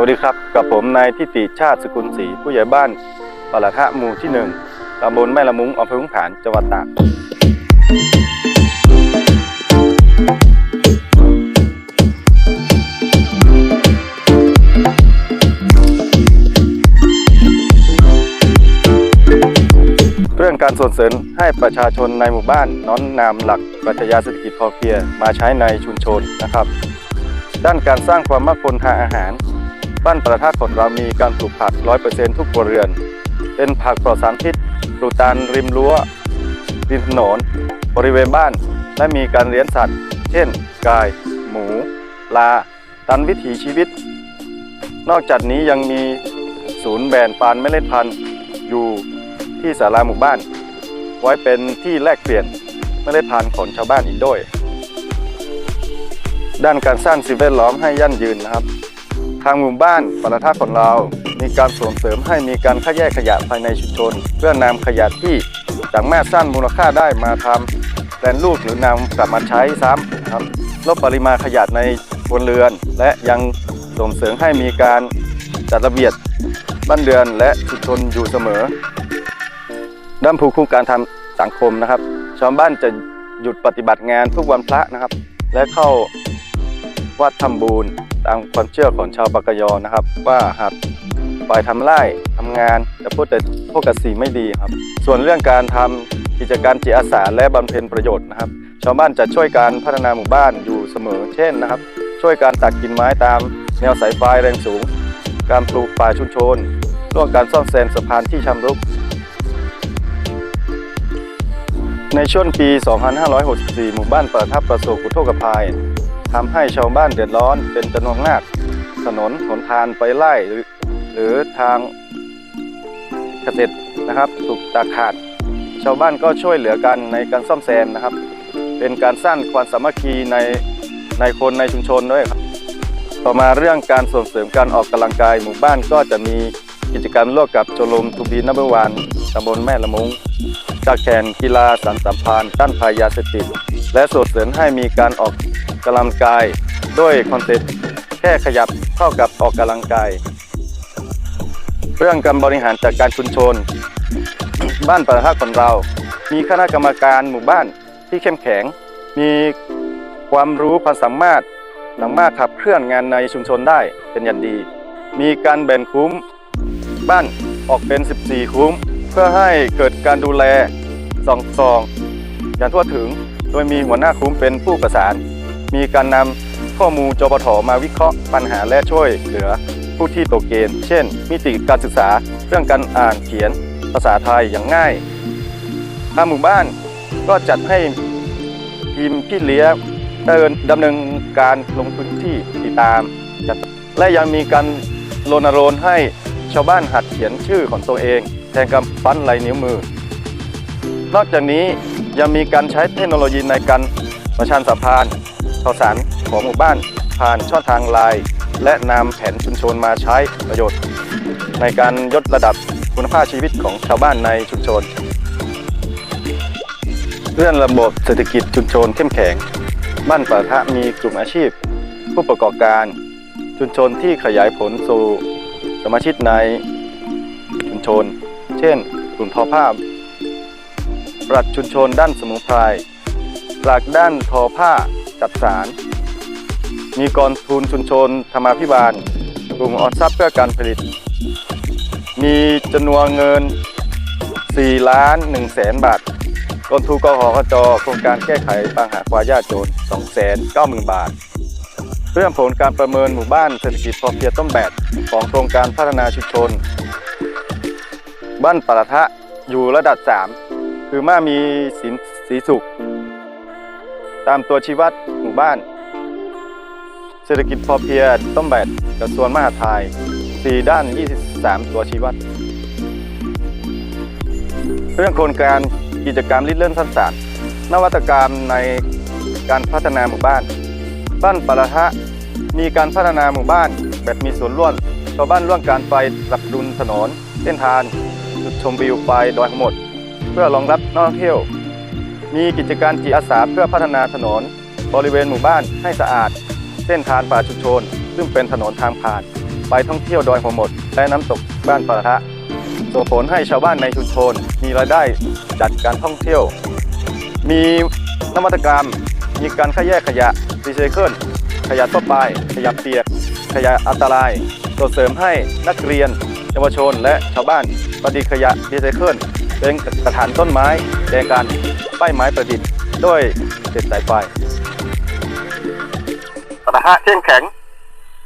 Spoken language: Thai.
วัสดีครับ กับผมนายทิติชาติสกุลศรีผู้ใหญ่บ้านปละทะหมู่ที่หนึ่งตำบลแม่ละมุงอำเภอขุนหารจังหวัดตากเรื่องการส่งเสริมให้ประชาชนในหมู่บ้านน้อมนำหลักปรัชญาเศรษฐกิจพอเพียงมาใช้ในชุมชนนะครับ ด้านการสร้างความมั่นคงทางอาหาร บ้านประทาของเรามีการปลูกผัก 100%ทุกครัวเรือน เป็นผักปลอดสารพิษปลูกตามริมรั้วริมถนน บริเวณบ้าน และมีการเลี้ยงสัตว์ เช่น กาย หมูลาตามวิถีชีวิต นอกจากนี้ยังมีศูนย์แบนปานเมล็ดพันธุ์อยู่ที่ศาลาหมู่บ้าน ไว้เป็นที่แลกเปลี่ยนเมล็ดพันธุ์ของชาวบ้านอีกด้วย ด้านการสร้างสิ่งแวดล้อมให้ยั่งยืนนะครับ ทางหมู่บ้านปรทาของเรา มีการส่งเสริมให้มีการคัดแยกขยะภายในชุมชน เพื่อนำขยะที่สามารถสร้างมูลค่าได้มาทำแปลรูปหรือนำกลับมาใช้ซ้ำนะครับลดปริมาณขยะในครัวเรือน และยังส่งเสริมให้มีการจัดระเบียบบ้านเรือนและชุมชนอยู่เสมอ ด้านผู้คู่การทำสังคมนะครับ ชาวบ้านจะหยุดปฏิบัติงานทุกวันพระนะครับ และเข้าวัดทำบุญตามความเชื่อของชาวปากยอนะครับ ว่าหากไปทำไร่ทำงานจะพูดแต่พวกกสิ่งไม่ดีครับ ส่วนเรื่องการทำกิจการจิตอาสาและบำเพ็ญประโยชน์นะครับ ชาวบ้านจะช่วยการพัฒนาหมู่บ้านอยู่เสมอ เช่นนะครับ ช่วยการตัดกิ่งไม้ตามแนวสายไฟแรงสูง การปลูกป่าชุมชนร่วมการซ่อมแซมสะพานที่ชำรุดในช่วงปี 2564 หมู่บ้านประทับประสบอุทกภัย ทำให้ชาวบ้านเดือดร้อนเป็นจำนวนมาก ถนนหนทางไปไล่หรือหรือทางเกษตรนะครับถูกตัดขาด ชาวบ้านก็ช่วยเหลือกันในการซ่อมแซมนะครับ เป็นการสร้างความสามัคคีในในคนในชุมชนด้วยครับ ต่อมาเรื่องการส่งเสริมการออกกำลังกายหมู่บ้านก็จะมีกิจกรรมร่วมกับชมรมทูบีนับวันตำบลแม่ละมุง จากแข่งกีฬาสันสัมพันธ์ต้านภัยยาเสพติด และส่งเสริมให้มีการออกกำลังกาย ด้วยคอนเซ็ปต์แค่ขยับเท่ากับออกกำลังกาย เรื่องการบริหารจัดการชุมชน บ้านประทับของเรา มีคณะกรรมการหมู่บ้านที่เข้มแข็ง มีความรู้ความสามารถสามารถขับเคลื่อนงานในชุมชนได้เป็นอย่างดี มีการแบ่งคุ้ม บ้านออกเป็น 14 คุ้ม พื่อให้เกิดการดูแลสองซองอย่างทั่วถึง โดยมีหัวหน้าคุ้มเป็นผู้ประสาน มีการนำข้อมูลจปทมาวิเคราะห์ปัญหาและช่วยเหลือผู้ที่ตกเกณฑ์ เช่น มิติการศึกษา เรื่องการอ่านเขียน ภาษาไทยอย่างง่ายทางหมู่บ้านก็จัดให้ทีมพี่เลี้ยงเดินดำเนินการลงพื้นที่ติดตามและยังมีการรณรงค์ให้ชาวบ้านหัดเขียนชื่อของตัวเอง ทนกำปั้นลายนิ้วมือ นอกจากนี้ยังมีการใช้เทคโนโลยีในการประชาสัมพันธ์ข่าวสารของหมู่บ้าน ผ่านช่องทางไลน์และนำแผนชุมชนมาใช้ประโยชน์ ในการยกระดับคุณภาพชีวิตของชาวบ้านในชุมชนเรื่องระบบเศรษฐกิจชุมชนเข้มแข็ง บ้านป่าทะมีกลุ่มอาชีพ ผู้ประกอบการ ชุมชนที่ขยายผลสู่สมาชิกในชุมชน เช่น กลุ่มทอผ้า ปรัชญ์ชุมชนด้านสมุนไพรปรัชญ์ด้านทอผ้าจัดสาร มีกองทุนชุมชนธรรมาภิบาล กลุ่มออทรัพย์เพื่อการผลิต มีจำนวนเงิน 4 ล้าน1แสนบาทกองทุนกหกจโครงการแก้ไขปัญหาความยากจน2แสน9หมื่นบาท เรื่องผลการประเมินหมู่บ้านเศรษฐกิจพอเพียงต้นแบบของโครงการพัฒนาชุมชน บ้านปะทะอยู่ระดับ 3 คือมามีสินสีสุข ตามตัวชีวัดหมู่บ้าน เศรษฐกิจพอเพียงต้นแบบกระทรวงมหาดไทย 4 ด้าน 23 ตัวชีวัด เรื่องโครงการกิจกรรมริเริ่มสั้นสารนวัตกรรมในการพัฒนาหมู่บ้าน บ้านปะทะมีการพัฒนาหมู่บ้านแบบมีส่วนร่วมชาวบ้านร่วมการไฟปรับปรุงถนนเส้นทาง จุดชมวิวไฟดอยหมด เพื่อรองรับนักท่องเที่ยว มีกิจการจิตอาสาเพื่อพัฒนาถนน บริเวณหมู่บ้านให้สะอาด เส้นทางป่าชุมชน ซึ่งเป็นถนนทางผ่าน ไปท่องเที่ยวดอยหัวหมด และน้ำตกบ้านปะทะส่งผลให้ชาวบ้านในชุมชน มีรายได้จัดการท่องเที่ยว มีนวัตกรรม มีการคัดแยกขยะรีไซเคิลขยะทั่วไป ขยะเปียก ขยะอันตรายส่งเสริมให้นักเรียน เยาวชนและชาวบ้านประดิษฐ์ขยะรีไซเคิลเป็นกระถางต้นไม้แทนการป้ายไม้ประดิษฐ์ด้วยเศษสายไฟปะทะเข้มแข็ง